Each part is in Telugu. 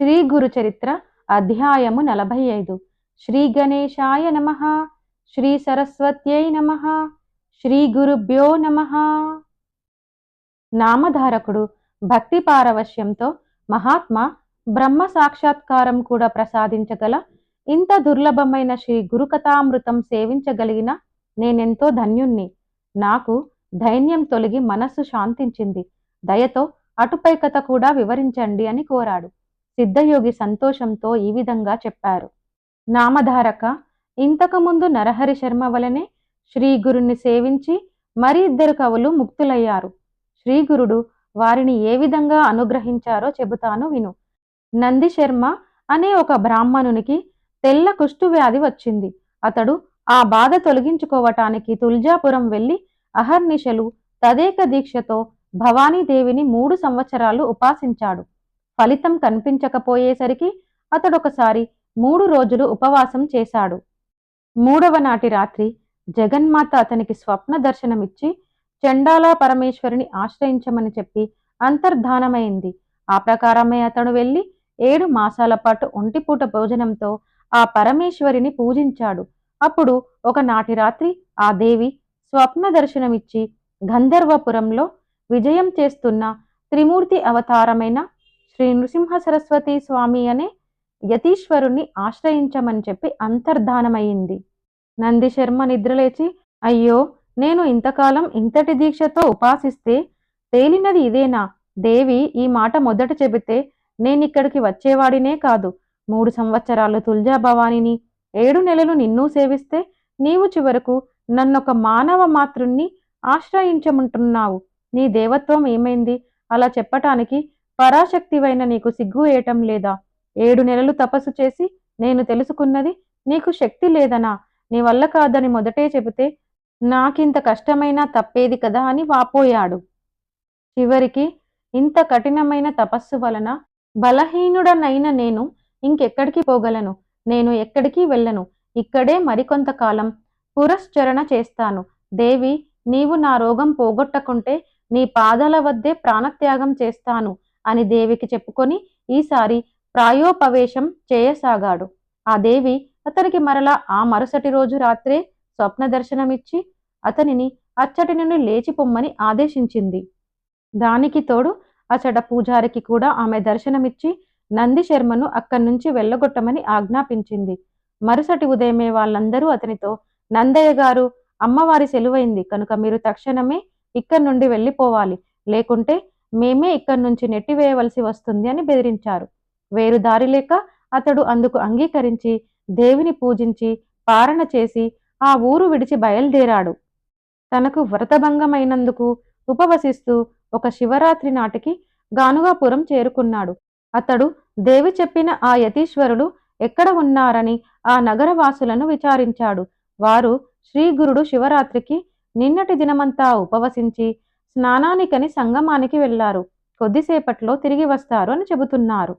శ్రీ గురు చరిత్ర అధ్యాయము నలభై ఐదు. శ్రీ గణేశాయ నమ. శ్రీ సరస్వత్యై నమ. శ్రీ గురుభ్యో నమ. నామధారకుడు భక్తి పారవశ్యంతో మహాత్మా బ్రహ్మ సాక్షాత్కారం కూడా ప్రసాదించగల ఇంత దుర్లభమైన శ్రీ గురుకథామృతం సేవించగలిగిన నేనెంతో ధన్యుణ్ణి. నాకు ధైన్యం తొలగి మనస్సు శాంతించింది. దయతో అటుపై కథ కూడా వివరించండి అని కోరాడు. సిద్ధయోగి సంతోషంతో ఈ విధంగా చెప్పారు. నామధారక ఇంతకుముందు నరహరి శర్మ వలనే శ్రీగురుణ్ణి సేవించి మరి ఇద్దరు కవులు ముక్తులయ్యారు. శ్రీగురుడు వారిని ఏ విధంగా అనుగ్రహించారో చెబుతాను విను. నంది శర్మ అనే ఒక బ్రాహ్మణునికి తెల్ల కుష్టు వ్యాధి వచ్చింది. అతడు ఆ బాధ తొలగించుకోవటానికి తుల్జాపురం వెళ్ళి అహర్నిశలు తదేక దీక్షతో భవానీదేవిని మూడు సంవత్సరాలు ఉపాసించాడు. ఫలితం కనిపించకపోయేసరికి అతడొకసారి మూడు రోజులు ఉపవాసం చేశాడు. మూడవ నాటి రాత్రి జగన్మాత అతనికి స్వప్న దర్శనమిచ్చి చండాలా పరమేశ్వరిని ఆశ్రయించమని చెప్పి అంతర్ధానమైంది. ఆ ప్రకారమే అతడు వెళ్ళి ఏడు మాసాల పాటు ఒంటిపూట భోజనంతో ఆ పరమేశ్వరిని పూజించాడు. అప్పుడు ఒకనాటి రాత్రి ఆ దేవి స్వప్న దర్శనమిచ్చి గంధర్వపురంలో విజయం చేస్తున్న త్రిమూర్తి అవతారమైన శ్రీ నృసింహ సరస్వతి స్వామి అనే యతీశ్వరుణ్ణి ఆశ్రయించమని చెప్పి అంతర్ధానమయ్యింది. నంది శర్మ నిద్రలేచి అయ్యో నేను ఇంతకాలం ఇంతటి దీక్షతో ఉపాసిస్తే తేలినది ఇదేనా? దేవి ఈ మాట మొదట చెబితే నేనిక్కడికి వచ్చేవాడినే కాదు. మూడు సంవత్సరాలు తుల్జా భవానిని ఏడు నెలలు నిన్ను సేవిస్తే నీవు చివరకు నన్నొక మానవ మాతృణ్ణి ఆశ్రయించమంటున్నావు. నీ దేవత్వం ఏమైంది? అలా చెప్పటానికి పరాశక్తివైన నీకు సిగ్గు వేయటం లేదా? ఏడు నెలలు తపస్సు చేసి నేను తెలుసుకున్నది నీకు శక్తి లేదనా? నీ వల్ల కాదని మొదటే చెబితే నాకింత కష్టమైనా తప్పేది కదా అని వాపోయాడు. చివరికి ఇంత కఠినమైన తపస్సు వలన బలహీనుడనైన నేను ఇంకెక్కడికి పోగలను? నేను ఎక్కడికి వెళ్ళను? ఇక్కడే మరికొంతకాలం పురశ్చరణ చేస్తాను. దేవి నీవు నా రోగం పోగొట్టకుంటే నీ పాదాల వద్దే ప్రాణత్యాగం చేస్తాను. అని దేవికి చెప్పుకొని ఈసారి ప్రాయోపవేశం చేయసాగాడు. ఆ దేవి అతనికి మరలా ఆ మరుసటి రోజు రాత్రే స్వప్న దర్శనమిచ్చి అతనిని అచ్చటి నుండి లేచి పొమ్మని ఆదేశించింది. దానికి తోడు అచట పూజారికి కూడా ఆమె దర్శనమిచ్చి నంది శర్మను అక్కడి నుంచి వెళ్ళగొట్టమని ఆజ్ఞాపించింది. మరుసటి ఉదయమే వాళ్ళందరూ అతనితో నందయ్య గారు అమ్మవారి సెలువైంది. కనుక మీరు తక్షణమే ఇక్కడి నుండి వెళ్ళిపోవాలి. లేకుంటే మేమే ఇక్కడి నుంచి నెట్టివేయవలసి వస్తుంది అని బెదిరించారు. వేరు దారి లేక అతడు అందుకు అంగీకరించి దేవిని పూజించి పారణ చేసి ఆ ఊరు విడిచి బయలుదేరాడు. తనకు వ్రతభంగమైనందుకు ఉపవసిస్తూ ఒక శివరాత్రి నాటికి గానుగాపురం చేరుకున్నాడు. అతడు దేవి చెప్పిన ఆ యతీశ్వరుడు ఎక్కడ ఉన్నారని ఆ నగరవాసులను విచారించాడు. వారు శ్రీగురుడు శివరాత్రికి నిన్నటి దినమంతా ఉపవసించి స్నానానికని సంగమానికి వెళ్ళారు కొద్దిసేపట్లో తిరిగి వస్తారు అని చెబుతున్నారు.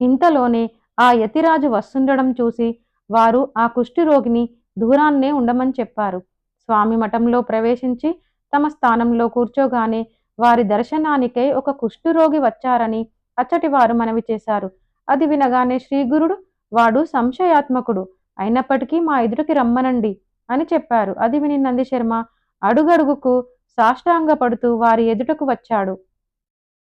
ఇంతలోనే ఆ యతిరాజు వస్తుండడం చూసి వారు ఆ కుష్ఠిరోగిని దూరాన్నే ఉండమని చెప్పారు. స్వామి మఠంలో ప్రవేశించి తమ స్థానంలో కూర్చోగానే వారి దర్శనానికై ఒక కుష్ఠురోగి వచ్చారని అచ్చటి వారు మనవి చేశారు. అది వినగానే శ్రీగురుడు వాడు సంశయాత్మకుడు. అయినప్పటికీ మా ఎదురుకి రమ్మనండి అని చెప్పారు. అది విని నందిశర్మ అడుగడుగుకు సాష్టాంగపడుతూ వారి ఎదుటకు వచ్చాడు.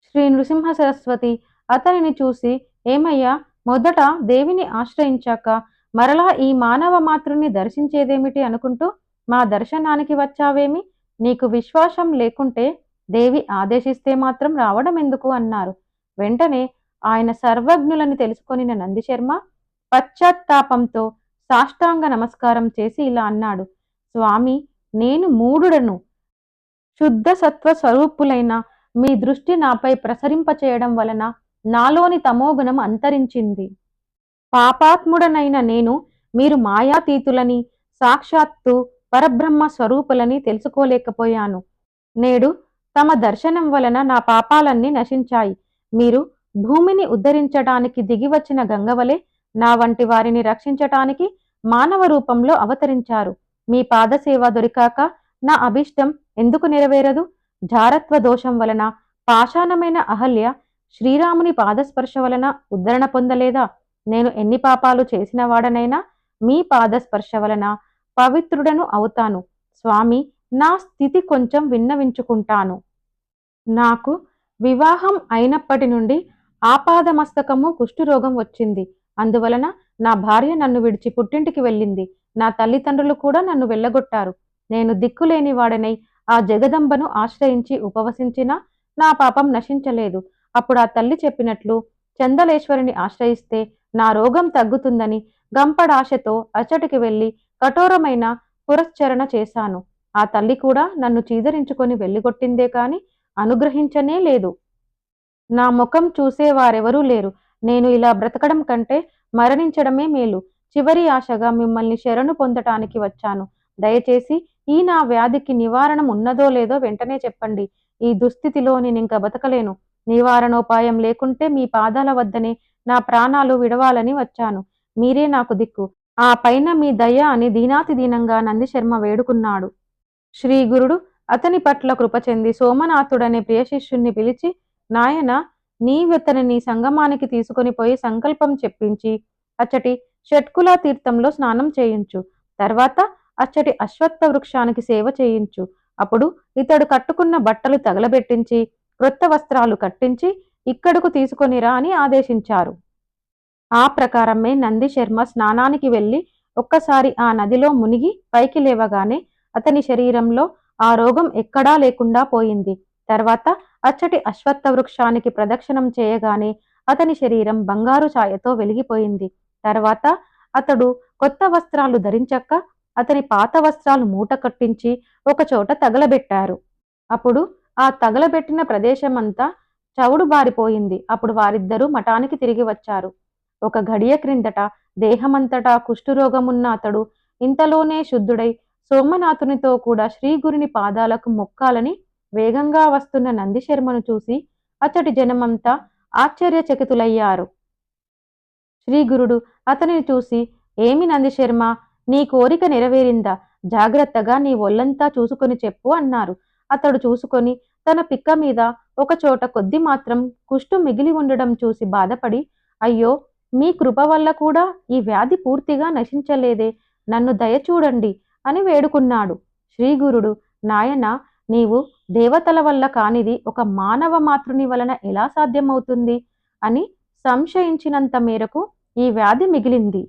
శ్రీ నృసింహ సరస్వతి అతనిని చూసి ఏమయ్యా మొదట దేవిని ఆశ్రయించాక మరలా ఈ మానవ మాతృని దర్శించేదేమిటి అనుకుంటూ మా దర్శనానికి వచ్చావేమి? నీకు విశ్వాసం లేకుంటే దేవి ఆదేశిస్తే మాత్రం రావడం ఎందుకు అన్నారు. వెంటనే ఆయన సర్వజ్ఞులని తెలుసుకొనిన నందిశర్మ పశ్చాత్తాపంతో సాష్టాంగ నమస్కారం చేసి ఇలా అన్నాడు. స్వామి నేను మూడుడను శుద్ధ సత్వ స్వరూపులైన మీ దృష్టి నాపై ప్రసరింపచేయడం వలన నాలోని తమోగుణం అంతరించింది. పాపాత్ముడనైన నేను మీరు మాయాతీతులని సాక్షాత్తు పరబ్రహ్మ స్వరూపులని తెలుసుకోలేకపోయాను. నేడు తమ దర్శనం వలన నా పాపాలన్నీ నశించాయి. మీరు భూమిని ఉద్ధరించడానికి దిగివచ్చిన గంగవలే నా వంటి వారిని రక్షించటానికి మానవ రూపంలో అవతరించారు. మీ పాదసేవ దొరికాక నా అభిష్టం ఎందుకు నెరవేరదు? జారత్వ దోషం వలన పాషాణమైన అహల్య శ్రీరాముని పాదస్పర్శ వలన ఉద్ధరణ పొందలేదా? నేను ఎన్ని పాపాలు చేసిన వాడనైనా మీ పాదస్పర్శ వలన పవిత్రుడను అవుతాను. స్వామి నా స్థితి కొంచెం విన్నవించుకుంటాను. నాకు వివాహం అయినప్పటి నుండి ఆపాదమస్తకము కుష్ఠురోగం వచ్చింది. అందువలన నా భార్య నన్ను విడిచి పుట్టింటికి వెళ్ళింది. నా తల్లిదండ్రులు కూడా నన్ను వెళ్ళగొట్టారు. నేను దిక్కులేని వాడనై ఆ జగదంబను ఆశ్రయించి ఉపవసించినా నా పాపం నశించలేదు. అప్పుడు ఆ తల్లి చెప్పినట్లు చందలేశ్వరిని ఆశ్రయిస్తే నా రోగం తగ్గుతుందని గంపడాశతో అచ్చటికి వెళ్ళి కఠోరమైన పురశ్చరణ చేశాను. ఆ తల్లి కూడా నన్ను చీదరించుకొని వెళ్ళిగొట్టిందే కాని అనుగ్రహించనే లేదు. నా ముఖం చూసేవారెవరూ లేరు. నేను ఇలా బ్రతకడం కంటే మరణించడమే మేలు. చివరి ఆశగా మిమ్మల్ని శరణు పొందటానికి వచ్చాను. దయచేసి ఈ నా వ్యాధికి నివారణం ఉన్నదో లేదో వెంటనే చెప్పండి. ఈ దుస్థితిలో నేను ఇంకా బతకలేను. నివారణోపాయం లేకుంటే మీ పాదాల వద్దనే నా ప్రాణాలు విడవాలని వచ్చాను. మీరే నాకు దిక్కు. ఆ పైన మీ దయ అని దీనాతి దీనంగా నందిశర్మ వేడుకున్నాడు. శ్రీ గురుడు అతని పట్ల కృప చెంది సోమనాథుడనే ప్రియ శిష్యుణ్ణి పిలిచి నాయన నీవెతనిని సంగమానికి తీసుకొని పోయి సంకల్పం చెప్పించి అచ్చటి షట్కులా తీర్థంలో స్నానం చేయించు. తర్వాత అచ్చటి అశ్వత్థ వృక్షానికి సేవ చేయించు. అప్పుడు ఇతడు కట్టుకున్న బట్టలు తగలబెట్టించి క్రొత్త వస్త్రాలు కట్టించి ఇక్కడకు తీసుకొనిరా అని ఆదేశించారు. ఆ ప్రకారమే నంది శర్మ స్నానానికి వెళ్ళి ఒక్కసారి ఆ నదిలో మునిగి పైకి లేవగానే అతని శరీరంలో ఆ రోగం ఎక్కడా లేకుండా పోయింది. తర్వాత అచ్చటి అశ్వత్థ వృక్షానికి ప్రదక్షిణం చేయగానే అతని శరీరం బంగారు ఛాయతో వెలిగిపోయింది. తర్వాత అతడు కొత్త వస్త్రాలు ధరించక్క అతని పాత వస్త్రాలు మూట కట్టించి ఒకచోట తగలబెట్టారు. అప్పుడు ఆ తగలబెట్టిన ప్రదేశమంతా చవుడు బారిపోయింది. అప్పుడు వారిద్దరూ మఠానికి తిరిగి వచ్చారు. ఒక గడియ క్రిందట దేహమంతటా కుష్ఠురోగమున్న అతడు ఇంతలోనే శుద్ధుడై సోమనాథునితో కూడా శ్రీగురుని పాదాలకు మొక్కాలని వేగంగా వస్తున్న నందిశర్మను చూసి అతడి జనమంతా ఆశ్చర్యచకితులయ్యారు. శ్రీగురుడు అతనిని చూసి ఏమి నందిశర్మ? నీ కోరిక నెరవేరిందా? జాగ్రత్తగా నీ ఒళ్ళంతా చూసుకొని చెప్పు అన్నారు. అతడు చూసుకొని తన పిక్క మీద ఒకచోట కొద్ది మాత్రం కుష్టు మిగిలి ఉండడం చూసి బాధపడి అయ్యో మీ కృప వల్ల కూడా ఈ వ్యాధి పూర్తిగా నశించలేదే నన్ను దయచూడండి అని వేడుకున్నాడు. శ్రీగురుడు నాయన నీవు దేవతల వల్ల కానిది ఒక మానవ మాతృని వలన ఎలా సాధ్యమవుతుంది? అని సంశయించినంత మేరకు ఈ వ్యాధి మిగిలింది.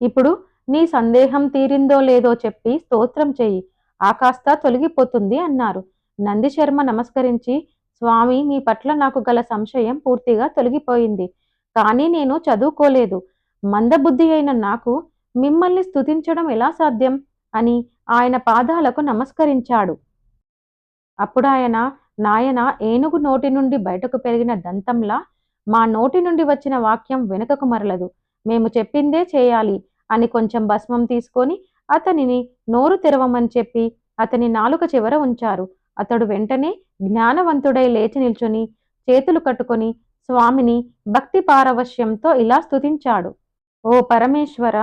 ఇప్పుడు నీ సందేహం తీరిందో లేదో చెప్పి స్తోత్రం చెయ్యి. ఆకాస్త తొలగిపోతుంది అన్నారు. నందిశర్మ నమస్కరించి స్వామి మీ పట్ల నాకు గల సంశయం పూర్తిగా తొలగిపోయింది. కానీ నేను చదువుకోలేదు. మందబుద్ధి అయిన నాకు మిమ్మల్ని స్తుతించడం ఎలా సాధ్యం? అని ఆయన పాదాలకు నమస్కరించాడు. అప్పుడు ఆయన నాయన ఏనుగు నోటి నుండి బయటకు పెరిగిన దంతంలా మా నోటి నుండి వచ్చిన వాక్యం వెనుకకు మరలదు. మేము చెప్పిందే చేయాలి. అని కొంచెం భస్మం తీసుకొని అతనిని నోరు తెరవమని చెప్పి అతని నాలుక చివర ఉంచారు. అతడు వెంటనే జ్ఞానవంతుడై లేచి నిల్చుని చేతులు కట్టుకొని స్వామిని భక్తి పారవశ్యంతో ఇలా స్తుతించాడు. ఓ పరమేశ్వర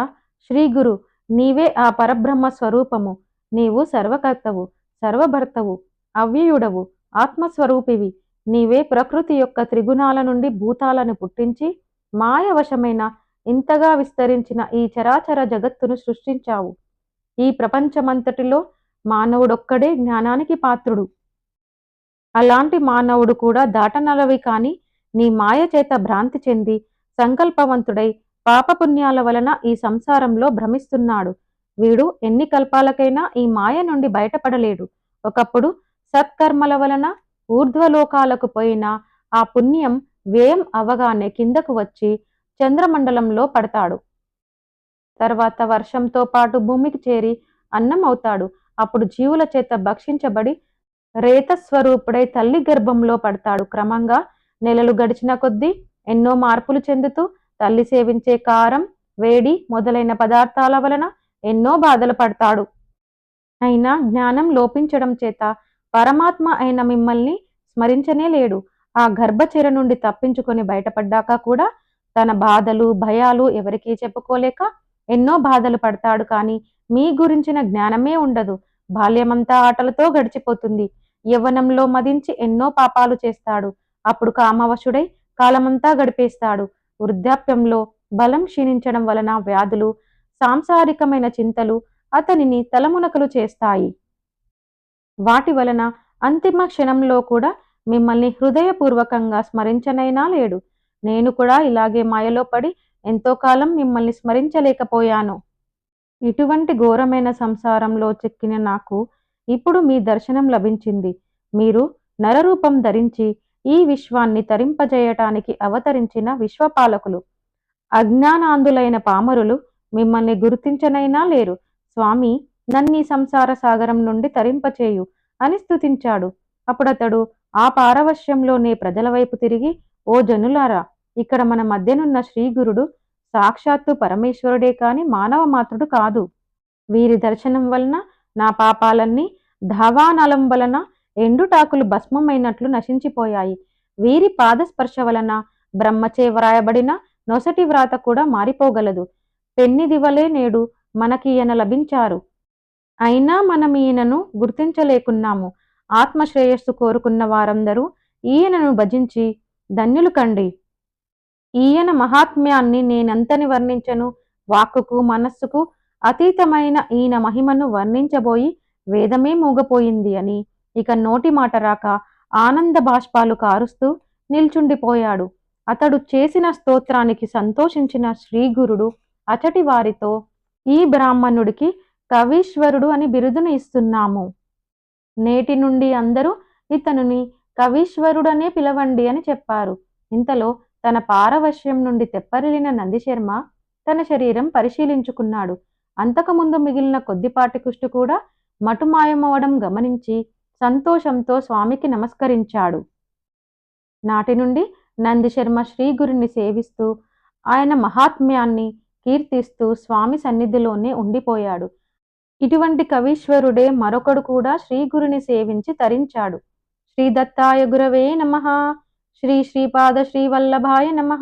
శ్రీగురు నీవే ఆ పరబ్రహ్మ స్వరూపము. నీవు సర్వకర్తవు సర్వభర్తవు అవ్యయుడవు ఆత్మస్వరూపివి. నీవే ప్రకృతి యొక్క త్రిగుణాల నుండి భూతాలను పుట్టించి మాయవశమైన ఇంతగా విస్తరించిన ఈ చరాచర జగత్తును సృష్టించావు. ఈ ప్రపంచమంతటిలో మానవుడొక్కడే జ్ఞానానికి పాత్రుడు. అలాంటి మానవుడు కూడా దాటనలవి కాని నీ మాయ చేత భ్రాంతి చెంది సంకల్పవంతుడై పాపపుణ్యాల వలన ఈ సంసారంలో భ్రమిస్తున్నాడు. వీడు ఎన్ని కల్పాలకైనా ఈ మాయ నుండి బయటపడలేడు. ఒకప్పుడు సత్కర్మల వలన ఊర్ధ్వలోకాలకు పోయిన ఆ పుణ్యం వ్యయం అవగానే కిందకు వచ్చి చంద్రమండలంలో పడతాడు. తర్వాత వర్షంతో పాటు భూమికి చేరి అన్నం అవుతాడు. అప్పుడు జీవుల చేత భక్షించబడి రేతస్వరూపుడై తల్లి గర్భంలో పడతాడు. క్రమంగా నెలలు గడిచిన కొద్దీ ఎన్నో మార్పులు చెందుతూ తల్లి సేవించే కారం వేడి మొదలైన పదార్థాల వలన ఎన్నో బాధలు పడతాడు. అయినా జ్ఞానం లోపించడం చేత పరమాత్మ అయిన మిమ్మల్ని స్మరించనే లేడు. ఆ గర్భచర నుండి తప్పించుకొని బయటపడ్డాక కూడా తన బాధలు భయాలు ఎవరికీ చెప్పుకోలేక ఎన్నో బాధలు పడతాడు కానీ మీ గురించిన జ్ఞానమే ఉండదు. బాల్యమంతా ఆటలతో గడిచిపోతుంది. యవ్వనంలో మదించి ఎన్నో పాపాలు చేస్తాడు. అప్పుడు కామవశుడై కాలమంతా గడిపేస్తాడు. వృద్ధాప్యంలో బలం క్షీణించడం వలన వ్యాధులు సాంసారికమైన చింతలు అతనిని తలమునకలు చేస్తాయి. వాటి వలన అంతిమ క్షణంలో కూడా మిమ్మల్ని హృదయపూర్వకంగా స్మరించనైనా లేడు. నేను కూడా ఇలాగే మాయలో పడి ఎంతో కాలం మిమ్మల్ని స్మరించలేకపోయాను. ఇటువంటి ఘోరమైన సంసారంలో చెక్కిన నాకు ఇప్పుడు మీ దర్శనం లభించింది. మీరు నరరూపం ధరించి ఈ విశ్వాన్ని తరింపజేయటానికి అవతరించిన విశ్వపాలకులు. అజ్ఞానాంధులైన పామరులు మిమ్మల్ని గుర్తించనైనా లేరు. స్వామి నన్నీ సంసార సాగరం నుండి తరింపచేయు అని స్థుతించాడు అప్పుడతడు ఆ పారవశ్యంలోనే ప్రజల వైపు తిరిగి ఓ జనులారా ఇక్కడ మన మధ్యనున్న శ్రీగురుడు సాక్షాత్తు పరమేశ్వరుడే కాని మానవ మాత్రుడు కాదు. వీరి దర్శనం వలన నా పాపాలన్నీ ధావానలం వలన ఎండుటాకులు భస్మమైనట్లు నశించిపోయాయి. వీరి పాదస్పర్శ వలన బ్రహ్మచే వ్రాయబడిన నొసటి వ్రాత కూడా మారిపోగలదు. పెన్నిదివలే నేడు మనకి ఈయన లభించారు. అయినా మనం ఈయనను గుర్తించలేకున్నాము. ఆత్మశ్రేయస్సు కోరుకున్న వారందరూ ఈయనను భజించి ధన్యులు కండి. ఈయన మహాత్మ్యాన్ని నేనెంతని వర్ణించను? వాక్కుకు మనస్సుకు అతీతమైన ఈయన మహిమను వర్ణించబోయి వేదమే మూగపోయింది అని. ఇక నోటి మాట రాక ఆనంద బాష్పాలు కారుస్తూ నిల్చుండిపోయాడు. అతడు చేసిన స్తోత్రానికి సంతోషించిన శ్రీగురుడు అచటి వారితో ఈ బ్రాహ్మణుడికి కవీశ్వరుడు అని బిరుదును ఇస్తున్నాము. నేటి నుండి అందరూ ఇతనుని కవీశ్వరుడనే పిలవండి అని చెప్పారు. ఇంతలో తన పారవశ్యం నుండి తెప్పరిలిన నందిశర్మ తన శరీరం పరిశీలించుకున్నాడు. అంతకుముందు మిగిలిన కొద్దిపాటి కుష్టు కూడా మటుమాయమవడం గమనించి సంతోషంతో స్వామికి నమస్కరించాడు. నాటి నుండి నందిశర్మ శ్రీగురిని సేవిస్తూ ఆయన మహాత్మ్యాన్ని కీర్తిస్తూ స్వామి సన్నిధిలోనే ఉండిపోయాడు. ఇటువంటి కవీశ్వరుడే మరొకడు కూడా శ్రీగురిని సేవించి తరించాడు. శ్రీ దత్తాయ గురవే నమ శ్రీ శ్రీపాద శ్రీవల్లభాయ నమ